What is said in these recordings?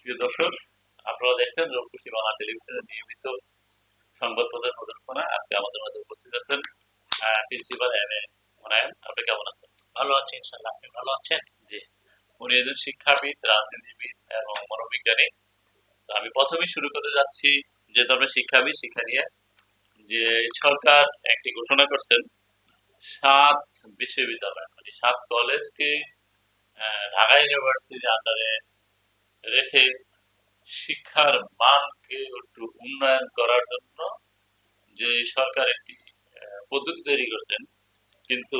প্রিয় দর্শক আপনারা দেখছেন রূপসী বাংলা টেলিভিশনের নিয়মিত সংবাদ প্রদর্শনা। আজকে আমাদের মধ্যে উপস্থিত আছেন প্রিন্সিপাল এম এ মোনায়েম। আপনি কেমন আছেন? ভালো আছি ইনশাল্লাহ আপনি ভালো আছেন? জি। উনি একজন শিক্ষাবিদ রাজনীতিবিদ এবং মনোবিজ্ঞানী। তো আমি প্রথমেই শুরু করতে যাচ্ছি যেহেতু আমরা শিক্ষাবিদ শিক্ষা নিয়ে। যে সরকার একটি ঘোষণা করছেন সাত বিশ্ববিদ্যালয় মানে সাত কলেজকে ঢাকা ইউনিভার্সিটির আন্ডারে রেখে শিক্ষার মানকে একটু উন্নয়ন করার জন্য যে সরকার একটি পদ্ধতি তৈরি করছেন, কিন্তু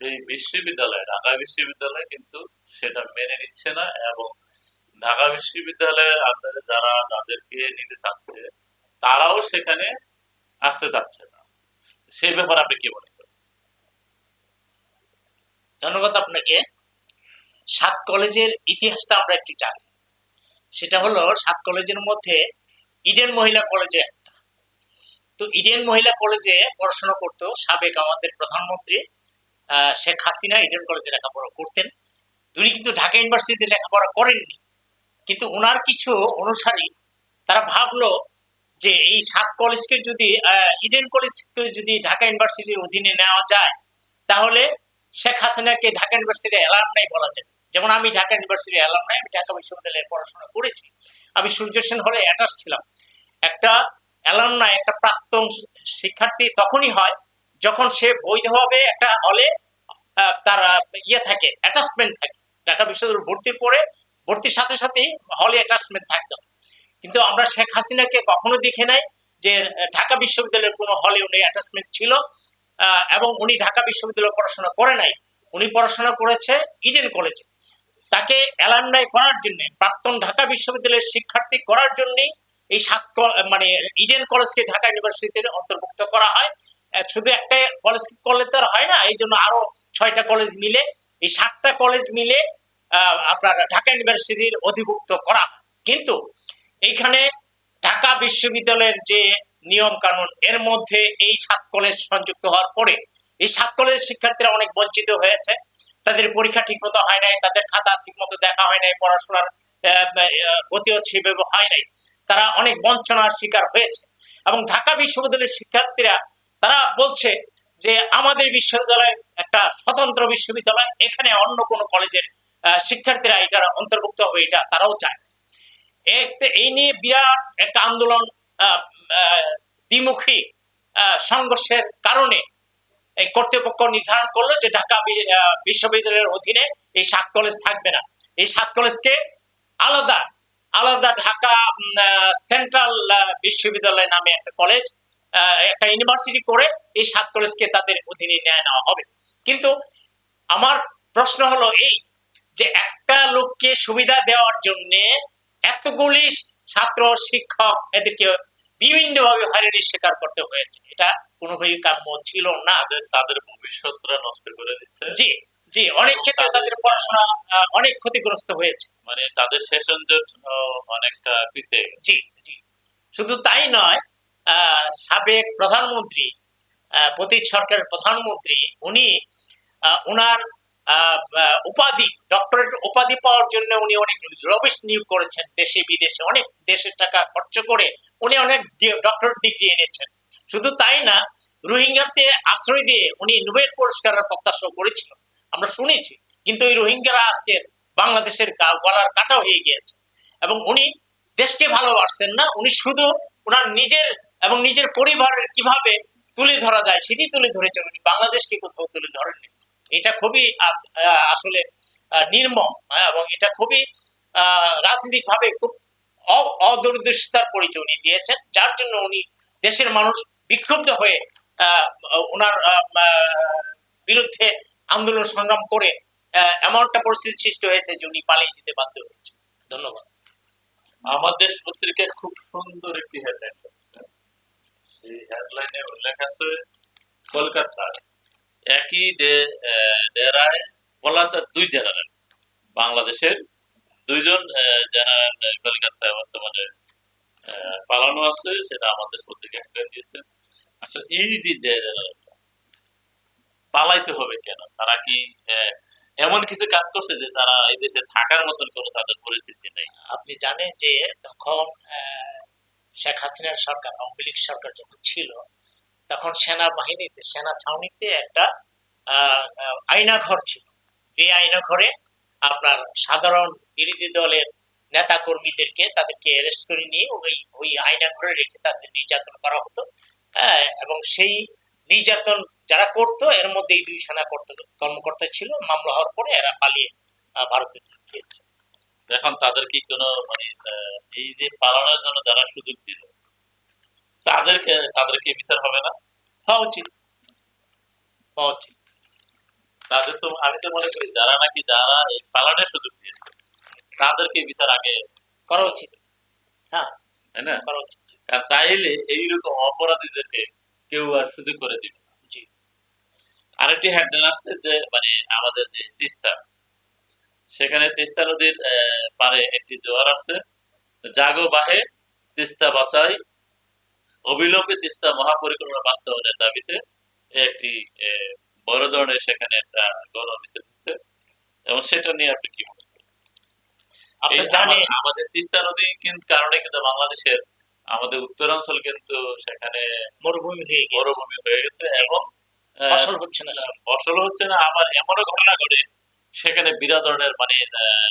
সেই বিশ্ববিদ্যালয়, ঢাকা বিশ্ববিদ্যালয় কিন্তু সেটা মেনে নিচ্ছে না এবং ঢাকা বিশ্ববিদ্যালয়ের আন্ডারে যারা তাদেরকে নিতে চাচ্ছে, তারাও সেখানে আসতে চাচ্ছে না। সেই ব্যাপারে আপনি কি মনে করেন? ধন্যবাদ আপনাকে। সাত কলেজের ইতিহাসটা আমরা একটু জানি। সেটা হলো সাত কলেজের মধ্যে ইডেন মহিলা কলেজে একটা। তো ইডেন মহিলা কলেজে পড়াশোনা করতো সাবেক আমাদের প্রধানমন্ত্রী শেখ হাসিনা ইডেন কলেজে লেখাপড়া করতেন। উনি কিন্তু ঢাকা ইউনিভার্সিটিতে লেখাপড়া করেননি। কিন্তু ওনার কিছু অনুসারী তারা ভাবলো যে এই সাত কলেজকে যদি ইডেন কলেজকে যদি ঢাকা ইউনিভার্সিটির অধীনে নেওয়া যায়, তাহলে শেখ হাসিনাকে ঢাকা ইউনিভার্সিটি অ্যালামনাই বলা যায় যেমন আমি ঢাকা ইউনিভার্সিটি অ্যালামনাই আমি ঢাকা বিশ্ববিদ্যালয়ে পড়াশোনা করেছি। আমি সূর্য সেন হলে অ্যাটাচ ছিলাম। একটা অ্যালামনাই একটা প্রাক্তন শিক্ষার্থী তখনই হয় যখন সে বৈধভাবে একটা হলে তার ইয়ে থাকে অ্যাটাচমেন্ট থাকে। ঢাকা বিশ্ববিদ্যালয়ে ভর্তির পরে, ভর্তির সাথে সাথেই হলে অ্যাটাচমেন্ট থাকতে। হয় কিন্তু আমরা শেখ হাসিনাকে কখনো দেখে নাই যে ঢাকা বিশ্ববিদ্যালয়ের কোনো হলে উনি অ্যাটাচমেন্ট ছিল এবং উনি ঢাকা বিশ্ববিদ্যালয়ে পড়াশোনা করে নাই। উনি পড়াশোনা করেছে ইডেন কলেজে তাকে অ্যালামনাই করার জন্য, প্রাক্তন ঢাকা বিশ্ববিদ্যালয়ের শিক্ষার্থী করার জন্যই এই সাত মানে ইডেন কলেজকে ঢাকা ইউনিভার্সিটিতে অন্তর্ভুক্ত করা হয়। শুধু একটা কলেজ করলে তো হয় না, এই জন্য আরও ছয়টা কলেজ মিলে, এই সাতটা কলেজ মিলে আপনার ঢাকা ইউনিভার্সিটির অধিভুক্ত করা কিন্তু এইখানে ঢাকা বিশ্ববিদ্যালয়ের যে নিয়ম কানুন এর মধ্যে এই সাত কলেজ সংযুক্ত হওয়ার পরে, এই সাত কলেজের শিক্ষার্থীরা অনেক বঞ্চিত হয়েছে। তাদের পরীক্ষা ঠিক মতো হয় নাই, তাদের খাতা ঠিক মতো দেখা হয় নাই, পড়াশোনার গতিও সেভাবে হয় নাই। তারা অনেক বঞ্চনার শিকার হয়েছে। এবং ঢাকা বিশ্ববিদ্যালয়ের শিক্ষার্থীরা, তারা বলছে যে আমাদের বিশ্ববিদ্যালয় একটা স্বতন্ত্র বিশ্ববিদ্যালয়, এখানে অন্য কোনো কলেজের শিক্ষার্থীরা এটা অন্তর্ভুক্ত হবে, এটা তারাও চায়। এই নিয়ে বিরাট একটা আন্দোলন দ্বিমুখী সংঘর্ষের কারণে কর্তৃপক্ষ নির্ধারণ করল যে ঢাকা বিশ্ববিদ্যালয়ের অধীনে এই সাত কলেজ থাকবে না। এই সাত কলেজকে আলাদা আলাদা ঢাকা সেন্ট্রাল বিশ্ববিদ্যালয় নামে একটা কলেজ একটা ইউনিভার্সিটি করে এই সাত কলেজকে তাদের অধীনে নিয়ে নেওয়া হবে। কিন্তু আমার প্রশ্ন হলো এই যে একটা লোককে সুবিধা দেওয়ার জন্য এতগুলি ছাত্র, শিক্ষক এদেরকে বিভিন্ন ভাবে হয়রানির শিকার করতে হয়েছে। এটা কোনোভাবেই কাম্য ছিল না। তাদের ভবিষ্যৎটা নষ্ট করে দিচ্ছে। জি জি অনেক ক্ষেত্রে তাদের পড়াশোনা অনেক ক্ষতিগ্রস্ত হয়েছে। মানে তাদের সেশন জট অনেকটা পিছিয়ে জি জি। শুধু তাই নয় সাবেক প্রধানমন্ত্রী আহ, পতীত সরকারের প্রধানমন্ত্রী উনি ওনার উপাধি ডক্টরেট উপাধি পাওয়ার জন্য উনি অনেক লবিস্ট নিয়োগ করেছেন দেশে, বিদেশে। অনেক দেশের টাকা খরচ করে উনি অনেক ডক্টরেট ডিগ্রি এনেছেন। শুধু তাই না, রোহিঙ্গাতে আশ্রয় দিয়ে উনি নোবেল পুরস্কারের প্রত্যাশা করেছিল আমরা শুনেছি, কিন্তু এই রোহিঙ্গারা আজকে বাংলাদেশের গলার কাটা হয়ে গিয়েছে। এবং উনি দেশকে ভালোবাসতেন না, উনি শুধু ওনার নিজের এবং নিজের পরিবারের কীভাবে তুলে ধরা যায় সেটি তুলে ধরেছেন। উনি বাংলাদেশকে কোথাও তুলে ধরেননি। এটা খুবই আসলে নির্মম হ্যাঁ, এবং এটা খুবই রাজনৈতিক ভাবে খুব অ- অদূরদর্শিতার পরিচয় উনি দিয়েছেন যার জন্য উনি দেশের মানুষ বিক্ষুব্ধ হয়ে ওনার বিরুদ্ধে আন্দোলন সংগ্রাম করে আহ, এমন একটা পরিস্থিতি সৃষ্টি হয়েছে যে উনি পালিয়ে যেতে বাধ্য হয়েছে ধন্যবাদ। আমার দেশ পত্রিকায় খুব সুন্দর একটি হেডলাইন এই হেডলাইনে উল্লেখ আছে কলকাতার একই ডেরায় পলাতক দুই জেনারেল, বাংলাদেশের দুইজন জেনারেল কলকাতায় বর্তমানে পালানো আছে, সেটা আমাদের পত্রিকা হেডলাইন দিয়েছে। আচ্ছা এই যে জেনারেল পালাইতে হবে কেন? তারা কি এমন কিছু কাজ করছে যে তারা এই দেশে থাকার মতন কোনো তাদের পরিস্থিতি নেই? আপনি জানেন যে তখন শেখ হাসিনার সরকার, আওয়ামী লীগ সরকার যখন ছিল তখন সেনাবাহিনীতে সেনা ছাউনিতে একটা আহ, আয়নাঘর ছিল। এই আয়নাঘরে আপনার সাধারণ বিরোধী দলের নেতা কর্মীদেরকে তাদেরকে অ্যারেস্ট করে নিয়ে ওই ওই আয়নাঘরে রেখে তাদের নির্যাতন করা হতো। হ্যাঁ, এবং সেই নির্যাতন যারা করতো এর মধ্যে এই দুই সেনা কর্ত- কর্মকর্তা ছিল। মামলা হওয়ার পরে এরা পালিয়ে ভারতে এখন তাদের কি কোনো মানে এই যে পালানোর জন্য যারা সুযোগ দিল তাদেরকে তাদেরকে বিচার হবে না? হওয়া উচিত। হওয়া উচিত। তাদের তো আমি তো মনে করি যারা নাকি যারা এই পালানোর সুযোগ দিয়েছে তাদেরকে বিচার আগে করা উচিত। হ্যাঁ তাই না? করা উচিত। আর তাইলে এইরকম অপরাধীদেরকে কেউ আর সুযোগ করে দিবে না। জি। আরেকটি হেডলাইন আসছে যে মানে আমাদের যে তিস্তা সেখানে তিস্তা নদীর পারে একটি জোয়ার আসছে জাগো বাহে তিস্তা বাঁচাই অবিলম্বে তিস্তা মহাপরিকল্পনা বাস্তবায়নের দাবিতে একটি বড় ধরনের সেখানে একটা গণ মিছিল হচ্ছে। এবং সেটা নিয়ে আপনি কি মনে করেন? আপনি এই জানেন আমা- আমাদের তিস্তা নদী কিন্তু কারণে কিন্তু বাংলাদেশের আমাদের উত্তরাঞ্চল কিন্তু সেখানে মরুভূমি হয়ে মরুভূমি হয়ে গেছে এবং ফসল হচ্ছে না ফসল হচ্ছে না। আবার এমনও ঘটনা ঘটে সেখানে বিরাট ধরনের মানে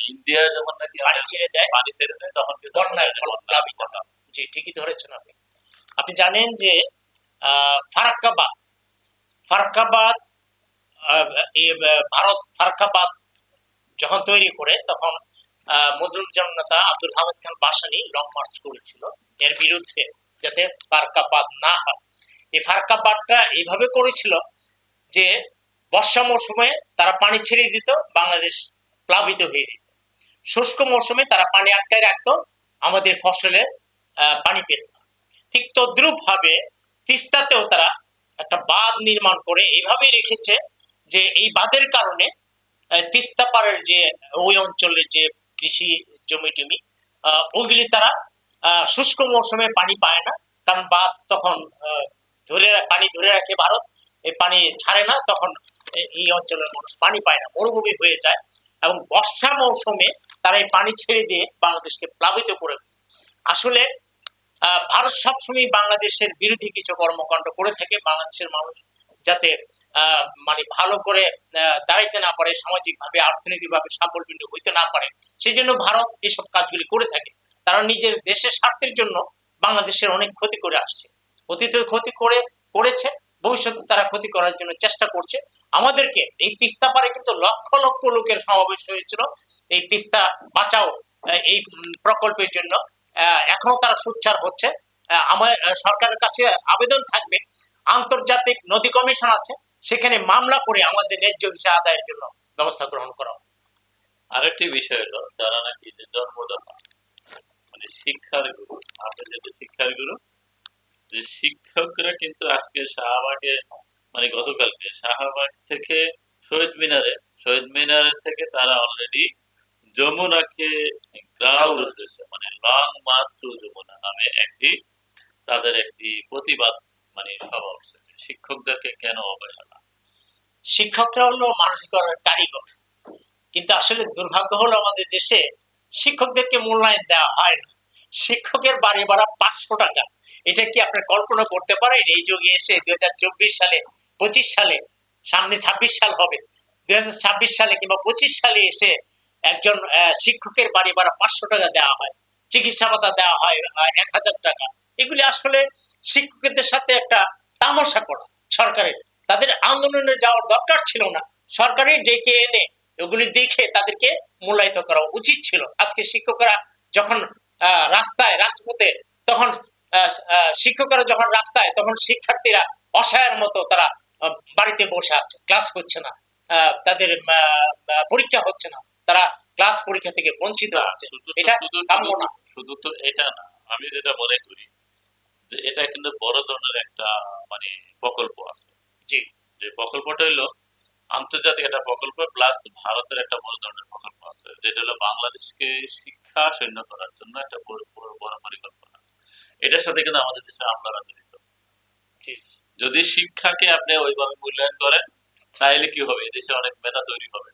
ইন্ডিয়া যখন নাকি পানি ছেড়ে দেয় পানি ছেড়ে দেয় তখন কিন্তু বন্যায় ফল প্লাবিত। জি ঠিকই ধরেছেন আপনি। আপনি জানেন যে ফারাক্কাবাদ ফারাক্কাবাদ ভারত ফারাক্কাবাদ যখন তৈরি করে, তখন মজলুম জনতা আব্দুল হামিদ খান বাসানি লং মার্চ করেছিল। এর বিরুদ্ধে যাতে ফারাক্কাবাদ না হয়। এই ফারাক্কাবাদটা এইভাবে করেছিল যে, বর্ষা মৌসুমে তারা পানি ছেড়ে দিত, বাংলাদেশ প্লাবিত হয়ে যেত। শুষ্ক মৌসুমে তারা পানি আটকায় রাখতো, আমাদের ফসলে পানি পেত না। ঠিক তদ্রুপ ভাবে তিস্তাতেও তারা একটা বাঁধ নির্মাণ করে এইভাবে রেখেছে যে এই বাঁধের কারণে তিস্তা পাড়ের যে ওই অঞ্চলের যে কৃষি জমি টমি আহ, ওইগুলি তারা শুষ্ক মৌসুমে পানি পায় না কারণ বাঁধ তখন ধরে পানি ধরে রাখে ভারত এই পানি ছাড়ে না তখন এই অঞ্চলের মানুষ পানি পায় না মরুভূমি হয়ে যায় এবং বর্ষা মৌসুমে তারা এই পানি ছেড়ে দিয়ে বাংলাদেশকে প্লাবিত করে। আসলে ভারত সবসময় বাংলাদেশের বিরোধী কিছু কর্মকাণ্ড করে থাকে। বাংলাদেশের মানুষ যাতে মানে ভালো করে দাঁড়াইতে না পারে সামাজিক ভাবে অর্থনৈতিকভাবে স্বাবলম্বী হইতে না পারে সেই জন্য ভারত এসব কাজগুলি করে থাকে। তারা নিজের দেশের স্বার্থের জন্য বাংলাদেশের অনেক ক্ষতি করে আসছে। অতীতে ক্ষতি করে, করেছে, ভবিষ্যতে তারা ক্ষতি করার জন্য চেষ্টা করছে। আমাদেরকে এই তিস্তা পারে কিন্তু লক্ষ লক্ষ লোকের সমাবেশ হয়েছিল। এই তিস্তা বাঁচাও এই প্রকল্পের জন্য এখনও তারা সোচ্চার হচ্ছে আমার সরকারের কাছে আবেদন থাকবে আন্তর্জাতিক নদী কমিশন আছে, সেখানে মামলা করে আমাদের ন্যায্য হিসাব আদায়ের জন্য ব্যবস্থা গ্রহণ করা। আরেকটি বিষয় হলো, যারা নাকি যে জন্মদাতা মানে শিক্ষার গুরু আপনি যেহেতু শিক্ষার গুরু, যে শিক্ষকরা কিন্তু আজকে শাহবাগে মানে গতকালকে শাহবাগ থেকে শহীদ মিনারে, শহীদ মিনারের থেকে তারা অলরেডি যমুনাকে গ্রাউন্ড উদ্দেশ্যে মানে লং মার্চ টু যমুনা নামে একটি, তাদের একটি প্রতিবাদ মানে সভা হচ্ছে। শিক্ষকদেরকে কেন অবহেলা? শিক্ষকরা হলো মানুষ গড়ার কারিগর। কিন্তু আসলে দুর্ভাগ্য হলো আমাদের দেশে শিক্ষকদেরকে মূল্যায়ন দেওয়া হয় না। শিক্ষকের বাড়ি ভাড়া পাঁচশো টাকা। এটা কি আপনার কল্পনা করতে পারেন? এই যুগে এসে দুই হাজার চব্বিশ সালে, পঁচিশ সালে, সামনে ছাব্বিশ সাল হবে। দুই হাজার ছাব্বিশ সালে কিংবা পঁচিশ সালে এসে একজন শিক্ষকের বাড়ি ভাড়া পাঁচশো টাকা দেওয়া হয়, চিকিৎসা ভাতা দেওয়া হয় এক হাজার টাকা। এগুলি আসলে শিক্ষকদের সাথে একটা তামাশা করা সরকারের। তাদের আন্দোলনে যাওয়ার দরকার ছিল না। সরকারের ডেকে এনে ওগুলি দেখে তাদেরকে মূল্যায়িত করা উচিত ছিল। আজকে শিক্ষকরা যখন রাস্তায়, রাজপথে তখন শিক্ষকরা যখন রাস্তায়, তখন শিক্ষার্থীরা অসহায়ের মতো তারা বাড়িতে বসে আছে। ক্লাস হচ্ছে না। তাদের পরীক্ষা হচ্ছে না। তারা ক্লাস পরীক্ষা থেকে বঞ্চিত হচ্ছে এটা কাম্য না। শুধু তো এটা না। আমি যেটা মনে করি যে এটা কিন্তু বড় ধরনের একটা মানে প্রকল্প আছে। জি। যে প্রকল্পটা হলো আন্তর্জাতিক একটা প্রকল্প প্লাস ভারতের একটা বড় ধরনের প্রকল্প আছে। যেটা হলো বাংলাদেশকে শিক্ষা শূন্য করার জন্য একটা বড় বড় পরিকল্পনা। এটার সাথে কিন্তু আমাদের দেশে আমলারা জড়িত। যদি শিক্ষাকে আপনি ওইভাবে মূল্যায়ন করেন তাহলে কি হবে? দেশে অনেক মেধা তৈরি হবে।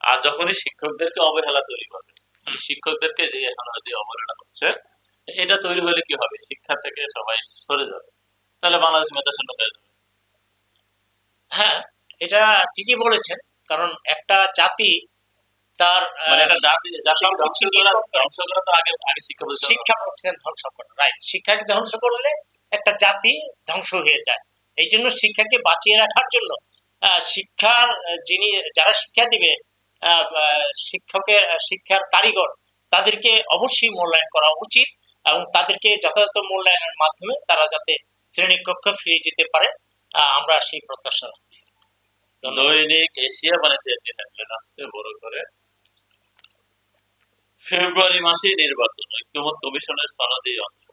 আর যখনই শিক্ষকদেরকে অবহেলা তৈরি করবে শিক্ষকদেরকে যে এখন যে অবহেলা হচ্ছে এটা তৈরি হলে কি হবে? শিক্ষা থেকে সবাই সরে যাবে। তাহলে বাংলাদেশ মেধা শূন্য হয়ে যাবে। হ্যাঁ এটা ঠিকই বলেছেন কারণ একটা জাতি তার শিক্ষা প্রতিষ্ঠান ধ্বংস করা রাইট শিক্ষাকে ধ্বংস করলে একটা জাতি ধ্বংস হয়ে যায়। এই জন্য শিক্ষাকে বাঁচিয়ে রাখার জন্য শিক্ষার যিনি যারা শিক্ষা দিবে শিক্ষকের শিক্ষার কারিগর, তাদেরকে অবশ্যই মূল্যায়ন করা উচিত এবং তাদেরকে যথাযথ মূল্যায়নের মাধ্যমে তারা যাতে শ্রেণীকক্ষে ফিরে যেতে পারে আমরা সেই প্রত্যাশা রাখছি। দৈনিক এশিয়া বাণিজ্য একটি হেডলাইন আসছে বড় করে? ফেব্রুয়ারি মাসে নির্বাচন, ঐক্যমত কমিশনের সনদি অংশ।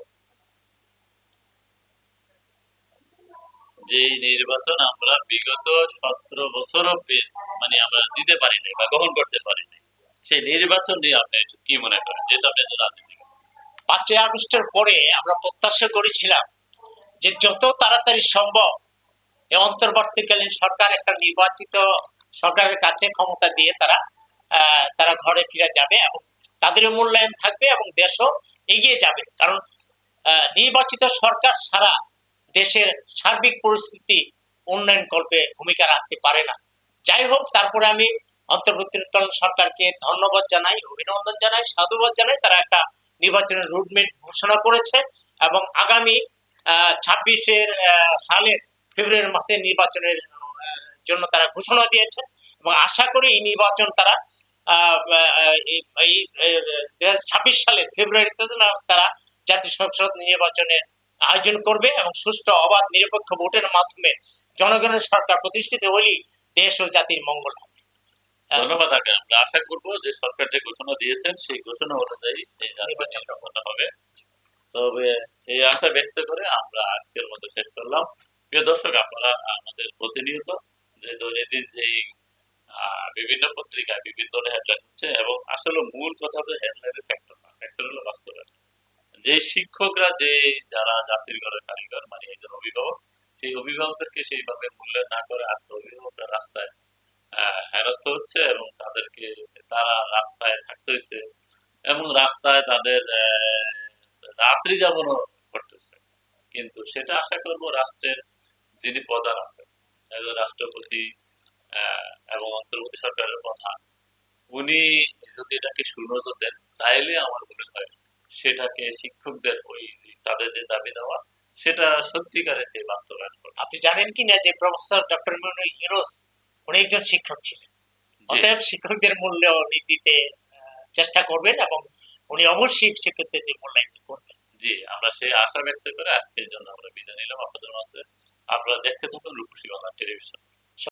যে নির্বাচন আমরা বিগত সতেরো বছরও পে- মানে আমরা দিতে পারি নাই বা গ্রহণ করতে পারি নাই সেই নির্বাচন নিয়ে আপনি একটু কি মনে করেন? যেহেতু আপনি একজন রাজনীতিক। পাঁচই আগস্টের পরে আমরা প্রত্যাশা করেছিলাম যে যত তাড়াতাড়ি সম্ভব এই অন্তর্বর্তীকালীন সরকার একটা নির্বাচিত সরকারের কাছে ক্ষমতা দিয়ে তারা তারা ঘরে ফিরে যাবে এবং তাদের মূল্যায়ন থাকবে এবং দেশও এগিয়ে যাবে। কারণ নির্বাচিত সরকার সারা দেশের সার্বিক পরিস্থিতি উন্নয়ন কল্পে ভূমিকা রাখতে পারে না। যাই হোক, তারপরে আমি অন্তর্বর্তীকালীন সরকারকে ধন্যবাদ জানাই, অভিনন্দন জানাই, সাধুবাদ জানাই। তারা একটা নির্বাচনের রুটমেট ঘোষণা করেছে এবং আগামী ছাব্বিশের সালের ফেব্রুয়ারি মাসে নির্বাচনের জন্য তারা ঘোষণা দিয়েছে এবং আশা করি এই নির্বাচন তারা এই ছাব্বিশ সালের ফেব্রুয়ারিতে তারা জাতীয় সংসদ নির্বাচনের আয়োজন করবে এবং সুষ্ঠু অবাধ নিরপেক্ষ ভোটের মাধ্যমে জনগণের সরকার প্রতিষ্ঠিত হলেই দেশ ও জাতির মঙ্গল হবে। ধন্যবাদ আগে আমরা আশা করব যে সরকার যে ঘোষণা দিয়েছেন সেই ঘোষণা অনুযায়ী এই নির্বাচন ঘোষণা হবে। তবে এই আশা ব্যক্ত করে আমরা আজকের মতো শেষ করলাম। প্রিয় দর্শক আপনারা আমাদের প্রতিনিয়ত যে দৈনন্দিন যে বিভিন্ন পত্রিকায় বিভিন্ন হেডলাইন হচ্ছে এবং আসলে মূল কথা তো হেডলাইনের ফ্যাক্টর না ফ্যাক্টর হলো বাস্তবায়ন যে শিক্ষকরা যে যারা জাতির ঘরের কারিগর মানে একজন অভিভাবক, সেই অভিভাবকদেরকে সেইভাবে মূল্যায়ন না করে আজকে অভিভাবকরা রাস্তায় হেনস্থ হচ্ছে এবং তাদেরকে, তারা রাস্তায় থাকতে হয়েছে এবং রাস্তায় তাদের রাত্রি যাপনও করতে হচ্ছে কিন্তু সেটা আশা করব রাষ্ট্রের যিনি প্রধান আছেন, একজন রাষ্ট্রপতি এবং অন্তর্বর্তী সরকারের প্রধান, উনি যদি এটাকে সুনজর দেন, তাইলে আমার মনে হয় সেটাকে শিক্ষকদের ওই তাদের যে দাবি দেওয়া সেটা সত্যিকারে যে বাস্তবায়ন করবে আপনি জানেন কি না যে প্রফেসর ডক্টর মিনু ইউনুস উনি একজন শিক্ষক ছিলেন। অতএব শিক্ষকদের মূল্য নীতিতে চেষ্টা করবেন এবং উনি অবশ্যই শিক্ষকদের মূল্যায়ন করবেন। জি আমরা সেই আশা ব্যক্ত করে আজকের জন্য আমরা বিদায় নিলাম। আপনাদের মাঝে আপনারা দেখতে থাকুন রূপসী বাংলা টেলিভিশন।